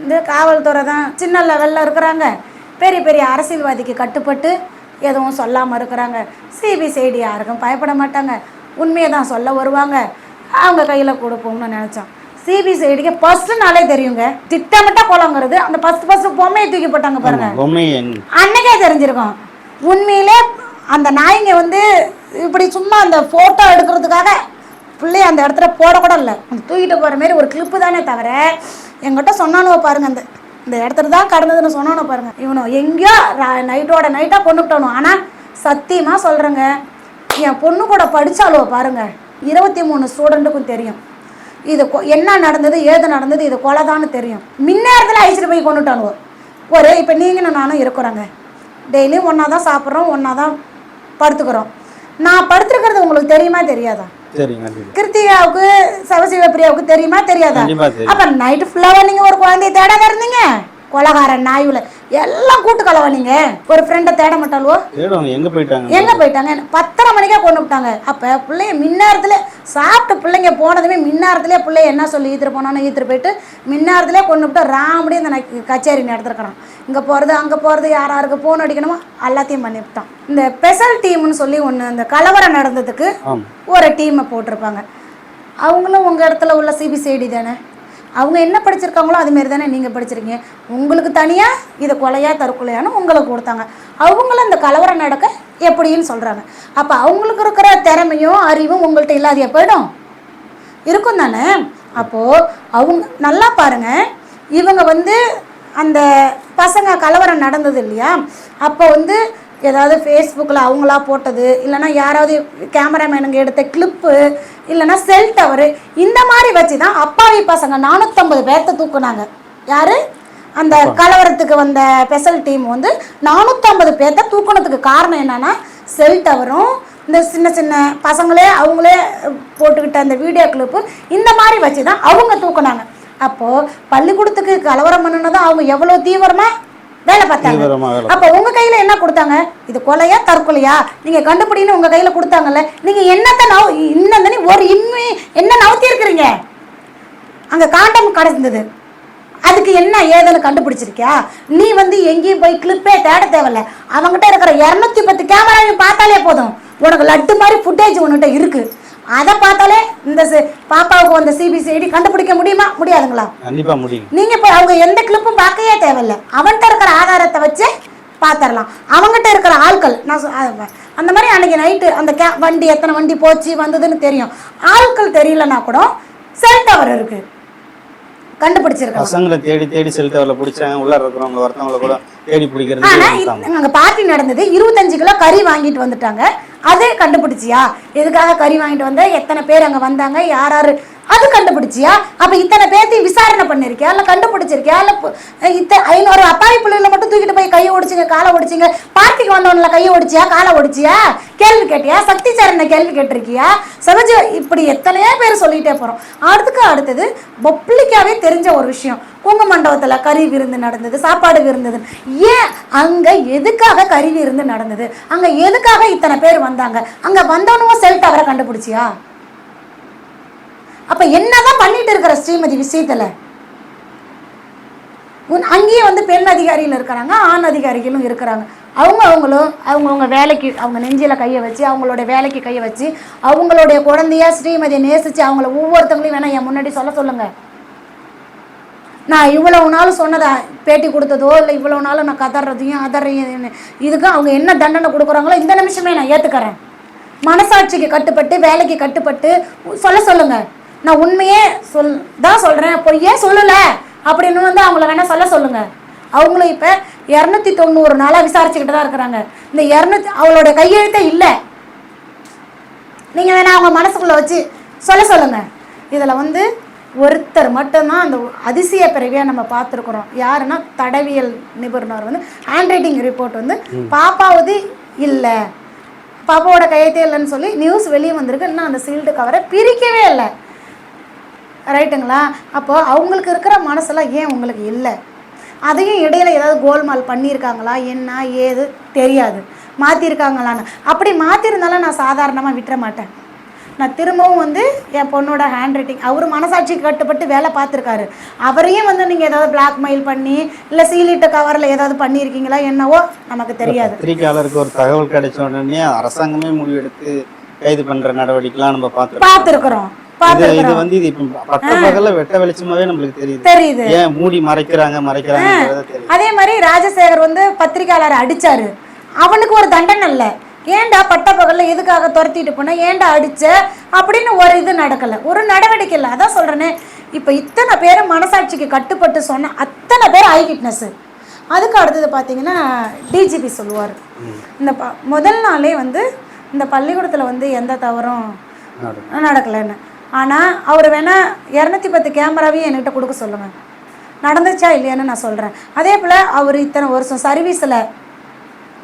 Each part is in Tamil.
வந்து காவல்துறை தான் சின்ன லெவலில் இருக்கிறாங்க. பெரிய பெரிய அரசியல்வாதிக்கு கட்டுப்பட்டு எதுவும் சொல்லாமல் இருக்கிறாங்க. சிபிசிஐடி யாருக்கும் பயப்பட மாட்டாங்க. உண்மையை தான் சொல்ல வருவாங்க. அவங்க கையில் கொடுப்போம்னு நினச்சோம். சிபிசிஐடிக்கு ஃபர்ஸ்ட் நாளே தெரியுங்க. திட்டமிட்ட கொலங்கிறது. அந்த ஃபர்ஸ்ட் ஃபர்ஸ்ட் பொம்மையை தூக்கி போட்டாங்க பாருங்க. அன்னைக்கே தெரிஞ்சிருக்கும். உண்மையிலே அந்த நாய்ங்க வந்து இப்படி சும்மா அந்த ஃபோட்டோ எடுக்கிறதுக்காக பிள்ளைய அந்த இடத்துல போடக்கூட இல்லை. தூக்கிட்டு போகிற மாதிரி ஒரு கிளிப்பு தானே தவிர எங்கிட்ட சொன்னானுவ பாருங்க அந்த இந்த இடத்துல தான் கடந்ததுன்னு சொன்னானோ பாருங்க. இவனோ எங்கேயோ நைட்டோட நைட்டாக கொண்டுட்டணும் ஆனால் சத்தியமாக சொல்கிறேங்க என் பொண்ணு கூட படித்தாலோ பாருங்க. இருபத்தி மூணு ஸ்டூடெண்ட்டுக்கும் தெரியும். இது கொ- என்ன நடந்தது ஏது நடந்தது இது கொலைதான்னு தெரியும். மின்னேரத்தில் அழைச்சிட்டு போய் கொண்டுட்டானுவோ ஒரு இப்போ நீங்களும் நானும் இருக்கிறோங்க. டெய்லியும் ஒன்றா தான் சாப்பிட்றோம் ஒன்றா தான் படுத்துக்கிறோம். நான் படுத்துருக்கிறது உங்களுக்கு தெரியுமா தெரியாதா? கிருத்திகாவுக்கு சவசிவப்பிரியாவுக்கு தெரியுமா தெரியாதா? அப்ப நைட்டு ஃபுல்லாக நீங்கள் ஒரு குழந்தைய தேடாத இருந்தீங்க? கொலகாரன் நாயுல. எல்லாம் கூட்டு கலவா நீங்க? ஒரு ஃப்ரெண்டை தேட தேடுவாங்க. எங்க போயிட்டாங்க? எங்க போயிட்டாங்க? பத்தரை மணிக்கே கொண்டு விட்டாங்க. அப்ப பிள்ளைய மின்னாரத்துல சாப்பிட்டு பிள்ளைங்க போனதுமே மின்னாரத்திலே பிள்ளைய என்ன சொல்லி ஈத்துட்டு போனானோ ஈத்துட்டு போயிட்டு மின்னாரத்திலே கொண்டு விட்டு ராமடி அந்த ந- கச்சேரி நடத்திருக்கிறான். இங்க போறது அங்க போறது யார் யாருக்கு போன் அடிக்கணுமோ எல்லாத்தையும் பண்ணிவிட்டான். இந்த ஸ்பெஷல் டீம்னு சொல்லி ஒன்று இந்த கலவரம் நடந்ததுக்கு ஒரு டீமை போட்டிருப்பாங்க. அவங்களும் உங்கள் இடத்துல உள்ள சிபிசிஐடி தானே? அவங்க என்ன படிச்சிருக்காங்களோ அதுமாரி தானே நீங்கள் படிச்சிருக்கீங்க. உங்களுக்கு தனியாக இதை கொலையா தற்கொலையான்னு உங்களுக்கு கொடுத்தாங்க. அவங்களும் அந்த கலவரம் நடக்க எப்படின்னு சொல்கிறாங்க அப்போ அவங்களுக்கு இருக்கிற திறமையும் அறிவும் உங்கள்கிட்ட இல்லாத போயிடும். இருக்கும் தானே? அப்போது அவங்க நல்லா பாருங்க. இவங்க வந்து அந்த பசங்க கலவரம் நடந்தது இல்லையா? அப்போ வந்து ஏதாவது ஃபேஸ்புக்கில் அவங்களா போட்டது இல்லைன்னா யாராவது கேமராமேனுங்க எடுத்த கிளிப்பு இல்லைன்னா செல் டவரு இந்த மாதிரி வச்சு தான் அப்பாவி பசங்க நானூற்றம்பது பேர்த்த தூக்குனாங்க. யாரு? அந்த கலவரத்துக்கு வந்த ஸ்பெஷல் டீம் வந்து நானூற்றம்பது பேர்த்த தூக்குனதுக்கு காரணம் என்னன்னா செல் டவரும் இந்த சின்ன சின்ன பசங்களே அவங்களே போட்டுக்கிட்ட அந்த வீடியோ கிளிப்பு இந்த மாதிரி வச்சு தான் அவங்க தூக்குனாங்க. அப்போது பள்ளிக்கூடத்துக்கு கலவரம் பண்ணுனதும் அவங்க எவ்வளோ தீவிரமாக வேலை பார்த்தாங்க. அப்போ உங்க கையில என்ன கொடுத்தாங்க? இது கொலையா தற்கொலையா? நீங்க கண்டுபிடின்னு உங்க கையில கொடுத்தாங்கல்ல நீங்க என்னத்த நவ இன்னும் ஒரு இன்னும் என்ன நவுத்தி இருக்கிறீங்க அங்க காண்டம் கிடந்தது. அதுக்கு என்ன ஏதுன்னு கண்டுபிடிச்சிருக்கியா? நீ வந்து எங்கேயும் போய் கிளிப்பே தேட தேவையில்ல. அவங்ககிட்ட இருக்கிற இரநூத்தி பத்து கேமராவையும் பார்த்தாலே போதும். உனக்கு லட்டு மாதிரி ஃபுட்டேஜ் உன்கிட்ட இருக்கு. அதை பார்த்தாலே இந்த பாப்பாவுக்கு வந்த சிபிசிஐடி கண்டுபிடிக்க முடியுமா? முடியாதுங்களா? கண்டிப்பா முடியும். நீங்க இப்போ அவங்க எந்த கிளிப்பும் பார்க்கவே தேவையில்ல. அவன்கிட்ட இருக்கிற ஆதாரத்தை வச்சு பார்த்துடலாம். அவங்ககிட்ட இருக்கிற ஆட்கள் நான் அந்த மாதிரி அன்னைக்கு நைட்டு அந்த கே வண்டி எத்தனை வண்டி போச்சு வந்ததுன்னு தெரியும். ஆட்கள் தெரியலனா கூட செல் டவர் இருக்கு. கண்டுபிடிச்சிருக்காங்க பசங்களை தேடி தேடி செல் டவர்ல பிடிச்சாங்க உள்ள இருக்கிறவங்க ஒருத்தவங்கள கூட தேடி பிடிக்கிறது ஆனா அங்க பார்ட்டி நடந்தது. இருபத்தஞ்சு கிலோ கறி வாங்கிட்டு வந்துட்டாங்க. அதே கண்டுபிடிச்சியா? எதுக்காக கறி வாங்கிட்டு வந்த? எத்தனை பேர் அங்க வந்தாங்க? யார் யாரு? அது கண்டுபிடிச்சியா? அப்ப இத்தனை பேர்த்தையும் விசாரணை பண்ணிருக்கியா? இல்ல கண்டுபிடிச்சிருக்கியா? இல்ல இத்த ஐநூறு அப்பாவி பிள்ளைகளை மட்டும் தூக்கிட்டு போய் கையை ஒடிச்சிங்க காலை ஒடிச்சிங்க. பார்ட்டிக்கு வந்தவன்ல கையை ஒடிச்சியா? காலை ஒடிச்சியா? கேள்வி கேட்டியா? சக்தி சரண கேள்வி கேட்டிருக்கியா? சகஜ இப்படி எத்தனையோ பேர் சொல்லிட்டே போகிறோம் அடுத்துக்கு அடுத்தது பப்ளிக்காகவே தெரிஞ்ச ஒரு விஷயம். உங்க மண்டபத்தில் கறி விருந்து நடந்தது சாப்பாடு விருந்தது. ஏன் அங்கே எதுக்காக கறி விருந்து நடந்தது? அங்கே எதுக்காக இத்தனை பேர் வந்தாங்க? அங்கே வந்தவனும் செல் டவரை கண்டுபிடிச்சியா? அப்ப என்னதான் பண்ணிட்டு இருக்கிற ஸ்ரீமதி விஷயத்தில்? உன் அங்கேயே வந்து பெண் அதிகாரிகள் இருக்கிறாங்க ஆண் அதிகாரிகளும் இருக்கிறாங்க. அவங்க அவங்களும் அவங்கவுங்க வேலைக்கு அவங்க நெஞ்சில் கையை வச்சு அவங்களோட வேலைக்கு கையை வச்சு அவங்களுடைய குழந்தையா ஸ்ரீமதியை நேசித்து அவங்கள ஒவ்வொருத்தவங்களையும் வேணால் என் முன்னாடி சொல்ல சொல்லுங்கள் நான் இவ்வளவு நாள் சொன்னதா பேட்டி கொடுத்ததோ இல்லை இவ்வளவு நாள் நான் கதறதையும் அதறையும் இதுக்கு அவங்க என்ன தண்டனை கொடுக்குறாங்களோ இந்த நிமிஷமே நான் ஏற்றுக்கிறேன் மனசாட்சிக்கு கட்டுப்பட்டு வேலைக்கு கட்டுப்பட்டு சொல்ல சொல்லுங்கள் நான் உண்மையே சொல் தான் சொல்கிறேன் பொய்யே சொல்லலை? அப்படின்னு வந்து அவங்கள வேணால் சொல்ல சொல்லுங்கள் அவங்களும் இப்போ இரநூத்தி தொண்ணூறு நாளாக விசாரிச்சுக்கிட்டு தான் இருக்கிறாங்க. இந்த இரநூத்தி அவளோட கையெழுத்தே இல்லை. நீங்கள் வேணா அவங்க மனசுக்குள்ளே வச்சு சொல்ல சொல்லுங்க. இதில் வந்து ஒருத்தர் மட்டும்தான் அந்த அதிசய பிறவியாக நம்ம பார்த்துருக்குறோம். யாருன்னா தடவியல் நிபுணர் வந்து ஹேண்ட் ரைட்டிங் ரிப்போர்ட் வந்து பாப்பாவது இல்லை. பாப்பாவோட கையெழுத்தே இல்லைன்னு சொல்லி நியூஸ் வெளியே வந்திருக்கு. இன்னும் அந்த சீல்டு கவரை பிரிக்கவே இல்லை. ரைட்டுங்களா அப்போ அவங்களுக்கு இருக்கிற மனசெல்லாம் ஏன் உங்களுக்கு இல்லை? அதையும் இடையில ஏதாவது கோல்மால் பண்ணியிருக்காங்களா? என்ன? ஏது? தெரியாது. மாற்றிருக்காங்களான்னு அப்படி மாற்றிருந்தாலும் நான் சாதாரணமாக விட்டுற மாட்டேன். நான் திரும்பவும் வந்து என் பொண்ணோட ஹேண்ட் ரைட்டிங் அவர் மனசாட்சிக்கு கட்டுப்பட்டு வேலை பார்த்துருக்காரு. அவரையும் வந்து நீங்கள் ஏதாவது பிளாக்மெயில் பண்ணி இல்லை சீலிட்ட கவரில் ஏதாவது பண்ணியிருக்கீங்களா? என்னவோ நமக்கு தெரியாது. பத்திரிகையாளருக்கு ஒரு தகவல் கிடைச்ச உடனே அரசாங்கமே முடிவெடுத்து கைது பண்ற நடவடிக்கைலாம் நம்ம பார்த்துருக்கோம். பார்த்துருக்குறோம். இது வந்து இது பட்ட பகல்ல வெட்ட வெளிச்சமாவே நம்மளுக்கு தெரியுது. தெரியுது. ஏன் மூடி மறைக்கிறாங்க மறைக்கிறாங்கன்றத தெரியுது. அதே மாதிரி ராஜசேகர் வந்து பத்திரிக்கையாளரை அடிச்சாரு. அவனுக்கு ஒரு தண்டனை இல்லை. ஏன்டா பட்டப்பகல்ல எதுக்காக துரத்திட்டு போன? ஏன்டா அடிச்ச? அப்படின்னு ஒரு இது நடக்கல. ஒரு நடவடிக்கை இல்லை. அதான் சொல்றேனே. இப்போ இத்தனை பேர் மனசாட்சிக்கு கட்டுப்பட்டு சொன்ன அத்தனை பேர் ஐ விட்னஸ் அதுக்கு அடுத்தது பார்த்தீங்கன்னா டிஜிபி சொல்லுவார். இந்த ப முதல் நாளே வந்து இந்த பள்ளிக்கூடத்தில் வந்து எந்த தவறும். நடக்கலைன்னு. ஆனால் அவர் வேணால் இரநூத்தி பத்து கேமராவையும் என்கிட்ட கொடுக்க சொல்லுங்கள் நடந்துச்சா இல்லையான்னு நான் சொல்கிறேன் அதே போல் அவர் இத்தனை வருஷம் சர்வீஸில்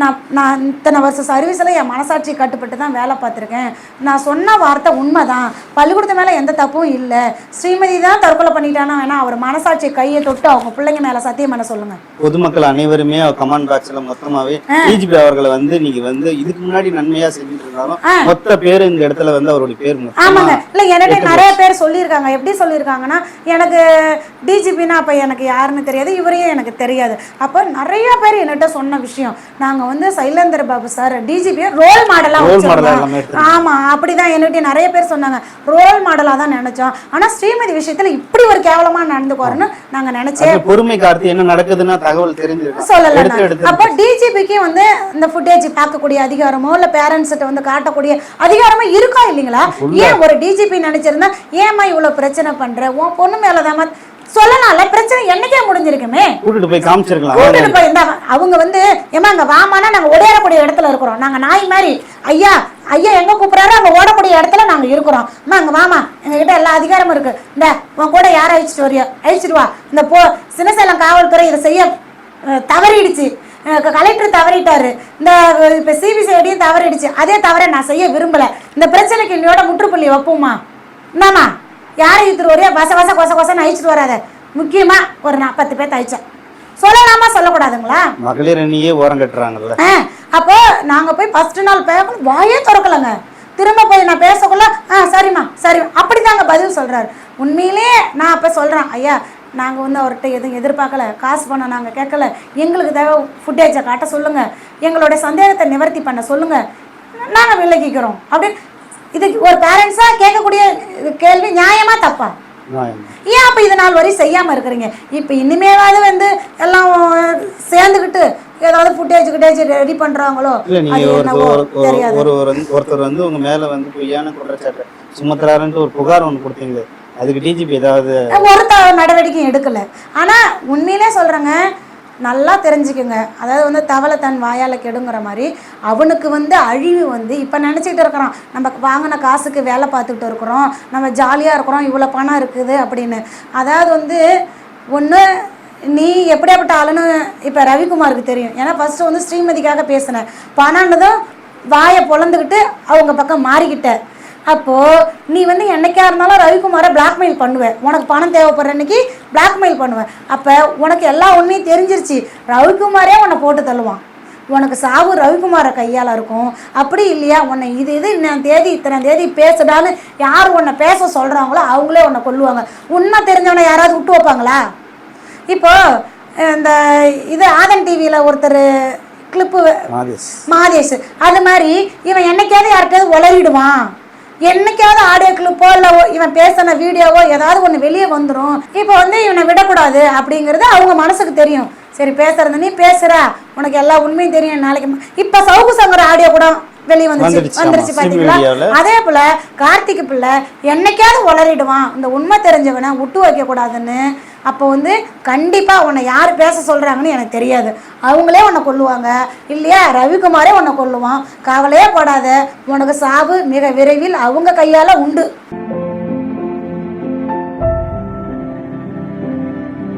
நான் நான் இத்தனை வருஷம் சர்வீஸில் என் மனசாட்சி கட்டுப்பட்டு தான் வேலை பார்த்துருக்கேன். நான் சொன்ன வார்த்தை உண்மை தான் பள்ளிக்கூடத்து மேலே எந்த தப்பும் இல்லை. ஸ்ரீமதி தான் தற்கொலை பண்ணிட்டானா வேணா அவர் மனசாட்சி கையை தொட்டு அவங்க பிள்ளைங்க மேலே சத்தியம் பண்ண சொல்லுங்கள் பொதுமக்கள் அனைவருமே கமெண்ட் பாக்ஸ்ல மொத்தமாவே டிஜிபி அவர்களை வந்து நீங்க வந்து இதுக்கு முன்னாடி நன்மையா செஞ்சுட்டு இருந்தாலும் மொத்த பேரு இந்த இடத்துல வந்து அவருடைய பேர் ஆமாங்க. இல்லை என்கிட்ட நிறைய பேர் சொல்லியிருக்காங்க. எப்படி சொல்லியிருக்காங்கன்னா எனக்கு டிஜிபினா அப்போ எனக்கு யாருன்னு தெரியாது. இவரையும் எனக்கு தெரியாது. அப்போ நிறைய பேர் என்கிட்ட சொன்ன விஷயம். நாங்கள் வந்து சைலேந்தர் பாபு சார் டிஜிபியை ரோல் மாடலாக எடுத்து ஆமாம் அப்படிதான் என்கிட்ட நிறைய பேர் சொன்னாங்க. ரோல் மாடலாக தான் நினச்சோம். ஆனால் ஸ்ரீமதி விஷயத்தில் இப்படி ஒரு கேவலமாக நடந்துக்குவாருன்னு நாங்கள் நினச்சே அது பொறுமை காத்து என்ன நடக்குதுன்னா தகவல் தெரிஞ்சிருக்கும். சொல்லல எடுத்து நான். எடுத்து. அப்போ டிஜிபிக்கு வந்து இந்த ஃபுட்டேஜ் பார்க்கக்கூடிய அதிகாரமோ இல்லை பேரண்ட்ஸ்கிட்ட வந்து காட்டக்கூடிய அதிகாரமோ இருக்கா இல்லைங்களா? ஏன் ஒரு டிஜிபி நினைச்சிருந்தா ஏமா இவ்வளோ பிரச்சனை பண்ற? உன் பொண்ணு மேலதாம்மா சொல்லலாம்ல பிரச்சனை என்னைக்கே முடிஞ்சிருக்குமே. கூட்டிட்டு போய் காமிச்சிருக்கலாம். கூட்டிட்டு போய் இந்த அவங்க வந்து ஏமா அங்க வாமானா நாங்க ஓடக்கூடிய இடத்துல இருக்கிறோம். நாங்க நாய் மாதிரி ஐயா ஐயா எங்க கூப்பிடுறாரோ அங்க ஓடக்கூடிய இடத்துல நாங்க இருக்கிறோம். அம்மா அங்க வாமா எங்க கிட்ட எல்லா அதிகாரமும் இருக்கு. இந்த உன் கூட யாரை அழிச்சிட்டு வரியா? அழிச்சிட்டு வா. இந்த போ சின்னசேலம் காவல்துறை இதை செய்ய தவறிடுச்சு. கலெக்டர் தவறிட்டாரு. இந்த இப்ப சிபிசிஐடியும் தவறிடுச்சு. அதே தவிர நான் செய்ய விரும்பல. இந்த பிரச்சனைக்கு இன்னையோட முற்றுப்புள்ளி வைப்போமா? என்னம்மா யாரை இழுத்துட்டு வரையா வச வச கொச கொசன்னு அழிச்சிட்டு வராத. முக்கியமா ஒரு நான் பத்து பேர்த்த அழிச்சேன் சொல்லலாமா சொல்லக்கூடாதுங்களா? மகளிர் அணியே ஓரம் கட்டுறாங்கல்ல. அப்போ நாங்க போய் ஃபர்ஸ்ட் நாள் பேப்பர் வாயே திறக்கலங்க. திரும்ப போய் நான் பேசக்குள்ள ஆ சரிம்மா சரி அப்படிதாங்க பதில் சொல்றாரு. உண்மையிலே நான் அப்போ சொல்றேன் ஐயா நாங்க வந்து அவர்கிட்ட எதுவும் எதிர்பார்க்கல காசு பணம் நாங்க கேட்கல. எங்களுக்கு தேவை ஃபுட்டேஜை காட்ட சொல்லுங்க. எங்களுடைய சந்தேகத்தை நிவர்த்தி பண்ண சொல்லுங்க. நாங்க விலகிக்கிறோம். அப்படின்னு இதுக்கு ஒரு பேரண்ட்ஸா கேட்கக்கூடிய கேள்வி நியாயமா தப்பா. ஏன் அப்போ இது நாள் வரை செய்யாமல் இருக்கிறீங்க? இப்போ இனிமேலாவது வந்து எல்லாம் சேர்ந்துக்கிட்டு ஏதாவது ஃபுட்டேஜ் கிட்டேஜ் ரெடி பண்ணுறாங்களோ இல்ல நீங்க அது ஒரு ஒரு- ஒரு- ஒரு ஒரு ஒருத்தர் வந்து உங்க மேல வந்து பொய்யான குற்றச்சாட்டு சுமத்துறாருன்ட்டு ஒரு புகார் ஒன்று கொடுத்தீங்க. அதுக்கு டிஜிபி ஏதாவது ஒருத்த நடவடிக்கையும் எடுக்கல. ஆனால் உண்மையிலே சொல்கிறேங்க நல்லா தெரிஞ்சுக்குங்க. அதாவது வந்து தவளை தன் வாயால் கெடுங்கிற மாதிரி அவனுக்கு வந்து அழிவு வந்து இப்போ நினச்சிக்கிட்டு இருக்கிறான். நம்ம வாங்கின காசுக்கு வேலை பார்த்துக்கிட்டு இருக்கிறோம். நம்ம ஜாலியாக இருக்கிறோம். இவ்வளோ பணம் இருக்குது அப்படின்னு. அதாவது வந்து ஒன்று நீ எப்படியாப்பட்ட ஆளுன்னு இப்போ ரவிக்குமாருக்கு தெரியும். ஏன்னா ஃபஸ்ட்டு வந்து ஸ்ரீமதிக்காக பேசினேன் பணம்னதும் வாயை பொழந்துக்கிட்டு அவங்க பக்கம் மாறிக்கிட்ட. அப்போது நீ வந்து என்னைக்கா இருந்தாலும் ரவிக்குமாரை பிளாக்மெயில் பண்ணுவேன் உனக்கு பணம் தேவைப்படுற அன்னைக்கு பிளாக்மெயில் பண்ணுவேன் அப்போ உனக்கு எல்லா உண்மையும் தெரிஞ்சிருச்சு. ரவிக்குமாரே உன்னை போட்டு தள்ளுவான். உனக்கு சாவு ரவிக்குமார கையால் இருக்கும். அப்படி இல்லையா? உன்னை இது இது இன்ன தேதி இத்தனை தேதி பேசுடான்னு யார் உன்னை பேச சொல்கிறாங்களோ அவங்களே உன்னை கொல்லுவாங்க. உண்மை தெரிஞ்சவனை யாராவது விட்டு வைப்பாங்களா? இப்போ இந்த இது ஆதன் டிவியில் ஒருத்தர் கிளிப்பு மாதேஷ். மாதேஷ். அது மாதிரி இவன் என்னைக்காவது யார்கிட்டயாவது உளறிடுவான். என்னைக்காவது ஆடியோ கிளிப்போ இல்லை இவன் பேசின வீடியோவோ ஏதாவது ஒன்று வெளியே வந்துடும் இப்போ வந்து இவனை விடக்கூடாது அப்படிங்கிறது அவங்க மனசுக்கு தெரியும். சரி பேசுறது நீ பேசுற. உனக்கு எல்லா உண்மையும் தெரியும். நாளைக்கு இப்போ சவுக்கு சங்கர் ஆடியோ கூட வெளியே வந்துருச்சு. வந்துருச்சு பார்த்தீங்களா. அதே போல கார்த்திக் பிள்ளை என்னைக்காவது உளறிடுவான். இந்த உண்மை தெரிஞ்சவனை விட்டு வைக்க கூடாதுன்னு அப்போ வந்து கண்டிப்பாக உன்னை யார் பேச சொல்கிறாங்கன்னு எனக்கு தெரியாது. அவங்களே உன்னை கொல்லுவாங்க. இல்லையா? ரவிக்குமாரே உன்னை கொல்லுவான். கவலையே போடாத. உனக்கு சாவு மிக விரைவில் அவங்க கையால் உண்டு.